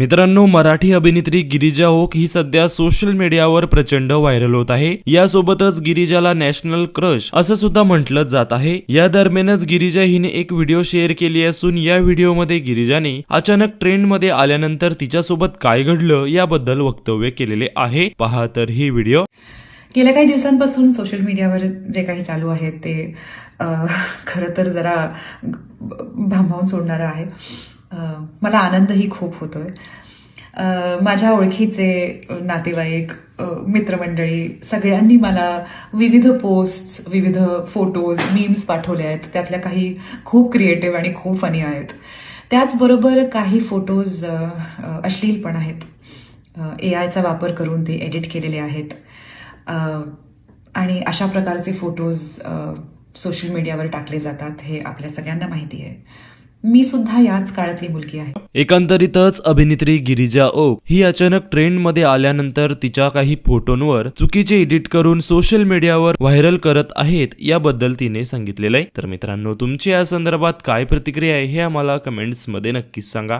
मित्रांनो मराठी अभिनेत्री गिरिजा ओक ही सध्या सोशल मीडियावर प्रचंड व्हायरल होत आहे. यासोबतच गिरिजाला नॅशनल क्रश असं सुद्धा म्हटलं जात आहे. या दरम्यानच गिरिजा हिने एक व्हिडिओ शेअर केली असून या व्हिडिओमध्ये गिरिजाने अचानक ट्रेंडमध्ये आल्यानंतर तिच्यासोबत काय घडलं याबद्दल वक्तव्य केलेले आहे. पहा तर ही व्हिडिओ. गेल्या काही दिवसांपासून सोशल मीडियावर जे काही चालू आहे ते खरं तर जरा भांबावून सोडणारं आहे. मला आनंदही खूप होतोय. आहे माझ्या ओळखीचे नातेवाईक मित्रमंडळी सगळ्यांनी मला विविध पोस्ट विविध फोटोज मीम्स पाठवले आहेत. त्यातल्या काही खूप क्रिएटिव्ह आणि खूप फनी आहेत. त्याचबरोबर काही फोटोज अश्लील पण आहेत. ए आयचा वापर करून ते एडिट केलेले आहेत. आणि अशा प्रकारचे फोटोज सोशल मीडियावर टाकले जातात हे आपल्या सगळ्यांना माहिती आहे. मी सुद्धा याच काळातली मुलगी आहे. एकंदरीतच अभिनेत्री गिरिजा ओक ही अचानक ट्रेंडमध्ये आल्यानंतर तिच्या काही फोटोंवर चुकीचे एडिट करून सोशल मीडियावर व्हायरल करत आहेत याबद्दल तिने सांगितलेलं आहे. तर मित्रांनो तुमची या संदर्भात काय प्रतिक्रिया आहे हे आम्हाला कमेंट्समध्ये नक्कीच सांगा.